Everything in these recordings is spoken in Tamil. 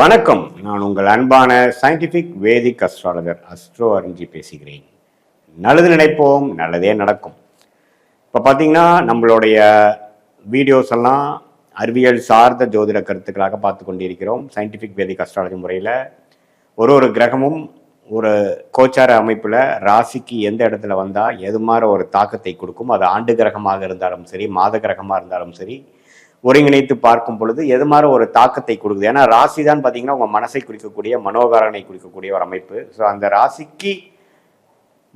வணக்கம். நான் உங்கள் அன்பான சயின்டிபிக் வேதிக் அஸ்ட்ராலஜர் அஸ்ட்ரோ அறிஞ்சி பேசுகிறேன். நல்லது நினைப்போம் நல்லதே நடக்கும். இப்போ பார்த்தீங்கன்னா நம்மளுடைய வீடியோஸ் எல்லாம் அறிவியல் சார்ந்த ஜோதிட கருத்துக்களாக பார்த்து கொண்டிருக்கிறோம். சயின்டிஃபிக் வேதிக் அஸ்ட்ராலஜி முறையில் ஒரு ஒரு கிரகமும் ஒரு கோச்சார அமைப்பில் ராசிக்கு எந்த இடத்துல வந்தால் எது மாதிரி ஒரு தாக்கத்தை கொடுக்கும்? அது ஆண்டு கிரகமாக இருந்தாலும் சரி மாத கிரகமாக இருந்தாலும் சரி ஒருங்கிணைத்து பார்க்கும் பொழுது எது மாதிரி ஒரு தாக்கத்தை கொடுக்குது? ஏன்னா ராசி தான் பார்த்தீங்கன்னா உங்கள் மனசை குறிக்கக்கூடிய மனோகாரனை குறிக்கக்கூடிய ஒரு அமைப்பு. ஸோ அந்த ராசிக்கு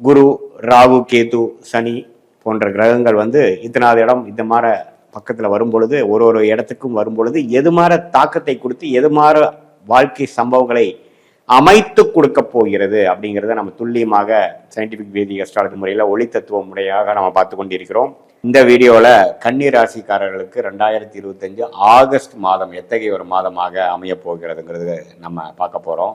குரு ராகு கேது சனி போன்ற கிரகங்கள் வந்து இத்தனாவது இடம் இந்த மாதிரி பக்கத்தில் வரும் பொழுது ஒரு ஒரு இடத்துக்கும் வரும்பொழுது எது மாதிரி தாக்கத்தை கொடுத்து எது மாதிரி வாழ்க்கை சம்பவங்களை அமைத்து கொடுக்க போகிறது அப்படிங்கிறத நம்ம துல்லியமாக சயின்டிபிக் வேதி அஸ்ட்ராலஜி முறையில் ஒளி தத்துவ முறையாக நம்ம பார்த்து கொண்டிருக்கிறோம். இந்த வீடியோவில் கன்னி ராசிக்காரர்களுக்கு ரெண்டாயிரத்தி இருபத்தஞ்சு ஆகஸ்ட் மாதம் எத்தகைய ஒரு மாதமாக அமைய போகிறதுங்கிறது நம்ம பார்க்க போகிறோம்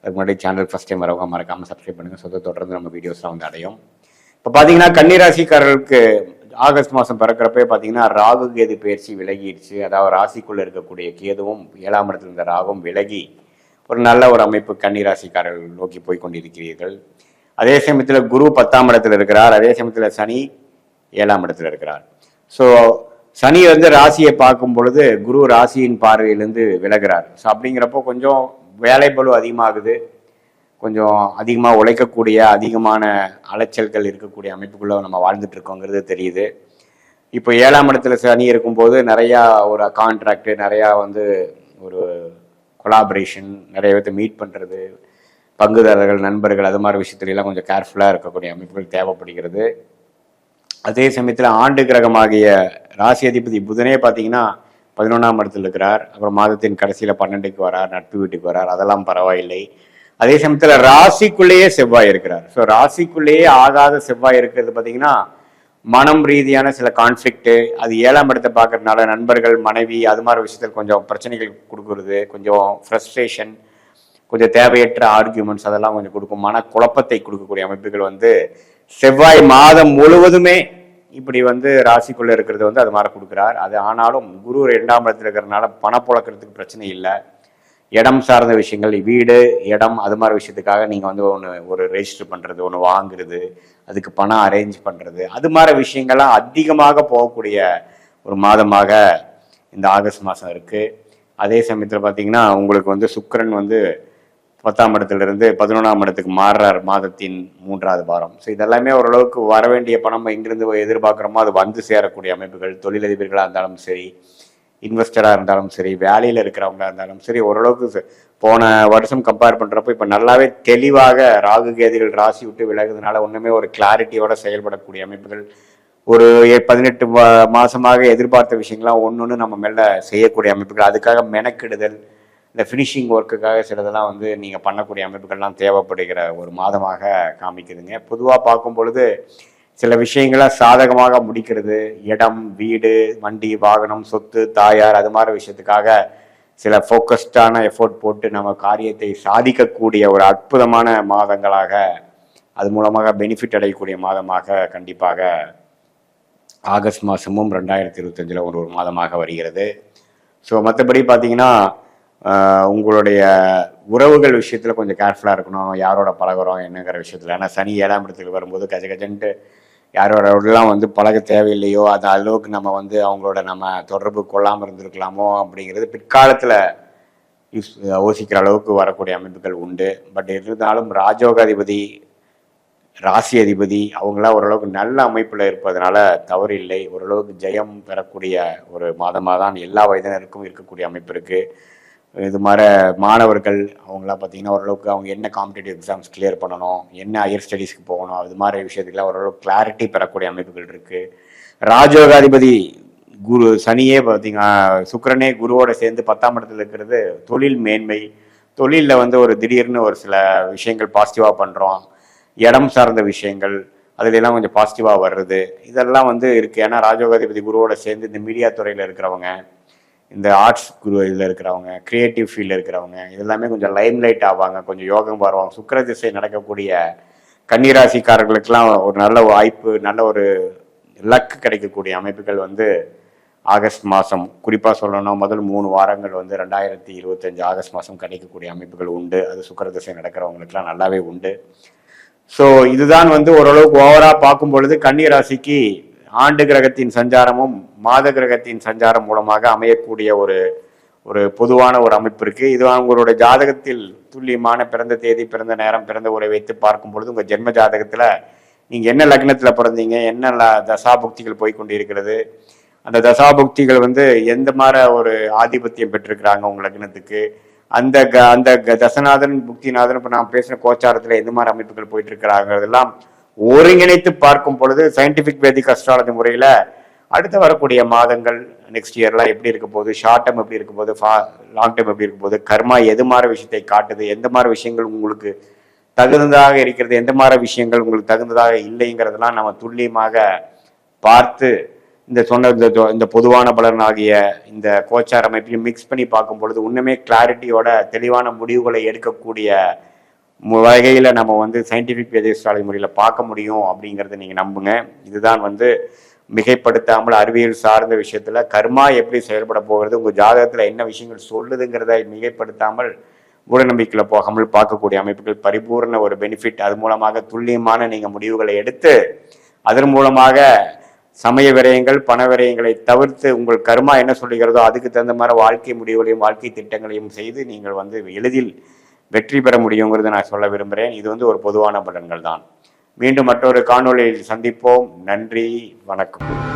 அதுக்கு முன்னாடி சேனல் ஃபஸ்ட் டைம் வரவங்க மறக்காமல் சப்ஸ்கிரைப் பண்ணுங்கள் சொத்தை தொடர்ந்து நம்ம வீடியோஸ்லாம் வந்து அடையும். இப்போ பார்த்தீங்கன்னா கன்னிராசிக்காரர்களுக்கு ஆகஸ்ட் மாதம் பிறக்கிறப்பே பார்த்தீங்கன்னா ராகு கேது பயிற்சி விலகிடுச்சு. அதாவது ராசிக்குள்ளே இருக்கக்கூடிய கேதுவும் ஏழாம் இடத்துல இருந்த ராகும் விலகி ஒரு நல்ல ஒரு அமைப்பு கன்னிராசிக்காரர்கள் நோக்கி போய் கொண்டிருக்கிறீர்கள். அதே சமயத்தில் குரு பத்தாம் இடத்துல இருக்கிறார். அதே சமயத்தில் சனி ஏழாம் இடத்துல இருக்கிறார். ஸோ சனி வந்து ராசியை பார்க்கும் பொழுது குரு ராசியின் பார்வையிலேருந்து விலகிறார். ஸோ அப்படிங்கிறப்போ கொஞ்சம் வேலை பளு அதிகமாகுது. கொஞ்சம் அதிகமாக உழைக்கக்கூடிய அதிகமான அலைச்சல்கள் இருக்கக்கூடிய அமைப்புக்குள்ளே நம்ம வாழ்ந்துட்டு இருக்கோங்கிறது தெரியுது. இப்போ ஏழாம் இடத்துல சனி இருக்கும்போது நிறையா ஒரு கான்ட்ராக்டு நிறையா வந்து ஒரு கொலாபரேஷன் நிறைய பேர்த்த மீட் பண்ணுறது பங்குதாரர்கள் நண்பர்கள் அது மாதிரி விஷயத்துலலாம் கொஞ்சம் கேர்ஃபுல்லாக இருக்கக்கூடிய அமைப்புகள் தேவைப்படுகிறது. அதே சமயத்தில் ஆண்டு கிரகமாகிய ராசி அதிபதி புதனே பார்த்தீங்கன்னா பதினொன்றாம் இடத்துல இருக்கிறார். அப்புறம் மாதத்தின் கடைசியில் பன்னெண்டுக்கு வரார் நட்பு வீட்டுக்கு வரார். அதெல்லாம் பரவாயில்லை. அதே சமயத்தில் ராசிக்குள்ளேயே செவ்வாய் இருக்கிறார். ஸோ ராசிக்குள்ளேயே ஆகாத செவ்வாய் இருக்கிறது பார்த்தீங்கன்னா மனம் ரீதியான சில கான்ஃப்ளிக்ட்டு அது ஏழாம் இடத்தை பார்க்கறதுனால நண்பர்கள் மனைவி அது மாதிரி விஷயத்தில் கொஞ்சம் பிரச்சனைகள் கொடுக்குறது கொஞ்சம் ஃப்ரஸ்ட்ரேஷன் கொஞ்சம் தேவையற்ற ஆர்கியூமெண்ட்ஸ் அதெல்லாம் கொஞ்சம் கொடுக்கும். மன குழப்பத்தை கொடுக்கக்கூடிய அமைப்புகள் வந்து செவ்வாய் மாதம் முழுவதுமே இப்படி வந்து ராசிக்குள்ளே இருக்கிறது வந்து அது மாதிரி கொடுக்குறார். அது ஆனாலும் குரு இரண்டாம் இடத்துல இருக்கிறதுனால பணப்புழக்கிறதுக்கு பிரச்சனை இல்லை. இடம் சார்ந்த விஷயங்கள் வீடு இடம் அது மாதிரி விஷயத்துக்காக நீங்கள் வந்து ஒன்று ஒரு ரெஜிஸ்டர் பண்ணுறது ஒன்று வாங்குறது அதுக்கு பணம் அரேஞ்ச் பண்ணுறது அது மாதிரி விஷயங்கள்லாம் அதிகமாக போகக்கூடிய ஒரு மாதமாக இந்த ஆகஸ்ட் மாதம் இருக்குது அதே சமயத்தில் பார்த்தீங்கன்னா உங்களுக்கு வந்து சுக்கரன் வந்து பத்தாம் இடத்துலேருந்து பதினொன்றாம் இடத்துக்கு மாறுறார் மாதத்தின் மூன்றாவது வாரம். ஸோ இதெல்லாமே ஓரளவுக்கு வர வேண்டிய பணம் எங்கிருந்து எதிர்பார்க்குறோமோ அது வந்து சேரக்கூடிய அமைப்புகள் தொழிலதிபர்களாக இருந்தாலும் சரி இன்வெஸ்டராக இருந்தாலும் சரி வேலையில் இருக்கிறவங்களா இருந்தாலும் சரி ஓரளவுக்கு போன வருஷம் கம்பேர் பண்ணுறப்போ இப்போ நல்லாவே தெளிவாக ராகு கேதிகள் ராசி விட்டு விலகுதுனால ஒன்றுமே ஒரு கிளாரிட்டியோட செயல்படக்கூடிய அமைப்புகள் ஒரு பதினெட்டு மாதமாக எதிர்பார்த்த விஷயங்கள்லாம் ஒன்று ஒன்று நம்ம மேலே செய்யக்கூடிய அமைப்புகள் அதுக்காக மெனக்கிடுதல் இந்த ஃபினிஷிங் ஒர்க்குக்காக சிலதெல்லாம் வந்து நீங்கள் பண்ணக்கூடிய அமைப்புகள்லாம் தேவைப்படுகிற ஒரு மாதமாக காமிக்குதுங்க. பொதுவாக பார்க்கும் பொழுது சில விஷயங்களை சாதகமாக முடிக்கிறது. இடம் வீடு வண்டி வாகனம் சொத்து தாயார் அது மாதிரி விஷயத்துக்காக சில ஃபோக்கஸ்டான எஃபோர்ட் போட்டு நம்ம காரியத்தை சாதிக்கக்கூடிய ஒரு அற்புதமான மாதங்களாக அது மூலமாக பெனிஃபிட் அடையக்கூடிய மாதமாக கண்டிப்பாக ஆகஸ்ட் மாதமும் ரெண்டாயிரத்தி இருபத்தஞ்சில் ஒரு ஒரு மாதமாக வருகிறது. ஸோ மற்றபடி பார்த்தீங்கன்னா உங்களுடைய உறவுகள் விஷயத்தில் கொஞ்சம் கேர்ஃபுல்லாக இருக்கணும். யாரோட பழகிறோம் என்னங்கிற விஷயத்தில். ஏன்னா சனி ஏழாம் இடத்துக்கு வரும்போது கஜ கஜன்ட்டு யாரோடலாம் வந்து பழக தேவையில்லையோ அது அளவுக்கு நம்ம வந்து அவங்களோட நம்ம தொடர்பு கொள்ளாமல் இருந்திருக்கலாமோ அப்படிங்கிறது பிற்காலத்தில் யூஸ் யோசிக்கிற அளவுக்கு வரக்கூடிய அமைப்புகள் உண்டு. பட் இருந்தாலும் ராஜோகாதிபதி ராசி அதிபதி அவங்களாம் ஓரளவுக்கு நல்ல அமைப்பில் இருப்பதனால தவறு இல்லை ஓரளவுக்கு ஜெயம் பெறக்கூடிய ஒரு மாதமாக தான் எல்லா வயதினருக்கும் இருக்கக்கூடிய அமைப்பு இருக்குது இது மாதிரி மாணவர்கள் அவங்களாம் பார்த்தீங்கன்னா ஓரளவுக்கு அவங்க என்ன காம்படிட்டிவ் எக்ஸாம்ஸ் கிளியர் பண்ணணும் என்ன ஹையர் ஸ்டடீஸ்க்கு போகணும் அது மாதிரி விஷயத்துக்குலாம் ஓரளவுக்கு கிளாரிட்டி பெறக்கூடிய அமைப்புகள் இருக்குது ராஜயோகாதிபதி குரு சனியே பார்த்தீங்கன்னா சுக்கரனே குருவோட சேர்ந்து பத்தாம் இடத்துல இருக்கிறது தொழில் மேன்மை. தொழிலில் வந்து ஒரு திடீர்னு ஒரு சில விஷயங்கள் பாசிட்டிவாக பண்ணுறோம் இடம் சார்ந்த விஷயங்கள் அதுலெல்லாம் கொஞ்சம் பாசிட்டிவாக வர்றது இதெல்லாம் வந்து இருக்குது ஏன்னா ராஜோகாதிபதி குருவோட சேர்ந்து இந்த மீடியா துறையில் இருக்கிறவங்க இந்த ஆர்ட்ஸ் குரு இதில் இருக்கிறவங்க க்ரியேட்டிவ் ஃபீல்டில் இருக்கிறவங்க இதெல்லாமே கொஞ்சம் லைம் லைட் ஆவாங்க. கொஞ்சம் யோகம் வருவாங்க சுக்கர திசை நடக்கக்கூடிய கன்னிராசிக்காரர்களுக்கெல்லாம் ஒரு நல்ல வாய்ப்பு நல்ல ஒரு லக் கிடைக்கக்கூடிய அமைப்புகள் வந்து ஆகஸ்ட் மாதம் குறிப்பாக சொல்லணும்னா முதல் மூணு வாரங்கள் வந்து ரெண்டாயிரத்தி இருபத்தஞ்சு ஆகஸ்ட் மாதம் கிடைக்கக்கூடிய அமைப்புகள் உண்டு. அது சுக்கர திசை நடக்கிறவங்களுக்குலாம் நல்லாவே உண்டு. ஸோ இதுதான் வந்து ஓரளவுக்கு ஓவராக பார்க்கும் பொழுது கன்னி ராசிக்கு ஆண்டு கிரகத்தின் சஞ்சாரமும் மாத கிரகத்தின் சஞ்சாரம் மூலமாக அமையக்கூடிய ஒரு ஒரு பொதுவான ஒரு அமைப்பு இருக்கு. இது உங்களுடைய ஜாதகத்தில் துல்லியமான பிறந்த தேதி பிறந்த நேரம் பிறந்த உரை வைத்து பார்க்கும் பொழுது உங்க ஜென்ம ஜாதகத்துல நீங்க என்ன லக்னத்துல பிறந்தீங்க என்ன தசாபுக்திகள் போய்கொண்டு இருக்கிறது அந்த தசாபுக்திகள் வந்து எந்த மாதிரி ஒரு ஆதிபத்தியம் பெற்றிருக்கிறாங்க உங்க லக்னத்துக்கு? அந்த க- அந்த க- தசநாதன் புக்திநாதன் இப்ப நான் பேசின கோச்சாரத்துல எந்த மாதிரி அமைப்புகள் போயிட்டு இருக்கிறாங்கிறதெல்லாம் ஒருங்கிணைத்து பார்க்கும் பொழுது சயின்டிபிக் வேதிக் அஸ்ட்ராலஜி முறையில் அடுத்து வரக்கூடிய மாதங்கள் நெக்ஸ்ட் இயர்லாம் எப்படி இருக்க போகுது ஷார்ட் டேர்ம் எப்படி இருக்க போகுது லாங் டேர்ம் எப்படி இருக்க போகுது கர்மா எது மாதிரி விஷயத்தை காட்டுது எந்த மாதிரி விஷயங்கள் உங்களுக்கு தகுந்ததாக இருக்கிறது எந்த மாதிரி விஷயங்கள் உங்களுக்கு தகுந்ததாக இல்லைங்கிறதெல்லாம் நம்ம துல்லியமாக பார்த்து இந்த சொன்ன இந்த இந்த பொதுவான பலன் ஆகிய இந்த கோச்சார் அமைப்பையும் மிக்ஸ் பண்ணி பார்க்கும் பொழுது இன்னுமே கிளாரிட்டியோட தெளிவான முடிவுகளை எடுக்கக்கூடிய வகையில் நம்ம வந்து சயின்டிஃபிக் வேதியஸ்ட்ராலஜி முறையில் பார்க்க முடியும் அப்படிங்கிறத நீங்கள் நம்புங்க. இதுதான் வந்து மிகைப்படுத்தாமல் அறிவியல் சார்ந்த விஷயத்தில் கர்மா எப்படி செயல்பட போகிறது உங்கள் ஜாதகத்தில் என்ன விஷயங்கள் சொல்லுதுங்கிறத மிகைப்படுத்தாமல் மூடநம்பிக்கையில் போகாமல் பார்க்கக்கூடிய அமைப்புகள் பரிபூர்ண ஒரு பெனிஃபிட் அது மூலமாக துல்லியமான நீங்கள் முடிவுகளை எடுத்து அதன் மூலமாக சமய விரயங்கள் பண விரயங்களை தவிர்த்து உங்கள் கர்மா என்ன சொல்லுகிறதோ அதுக்கு தகுந்த மாதிரி வாழ்க்கை முடிவுகளையும் வாழ்க்கை திட்டங்களையும் செய்து நீங்கள் வந்து எளிதில் வெற்றி பெற முடியுங்கிறது நான் சொல்ல விரும்புகிறேன் இது வந்து ஒரு பொதுவான பலன்கள் தான் மீண்டும் மற்றொரு காணொளியில் சந்திப்போம். நன்றி. வணக்கம்.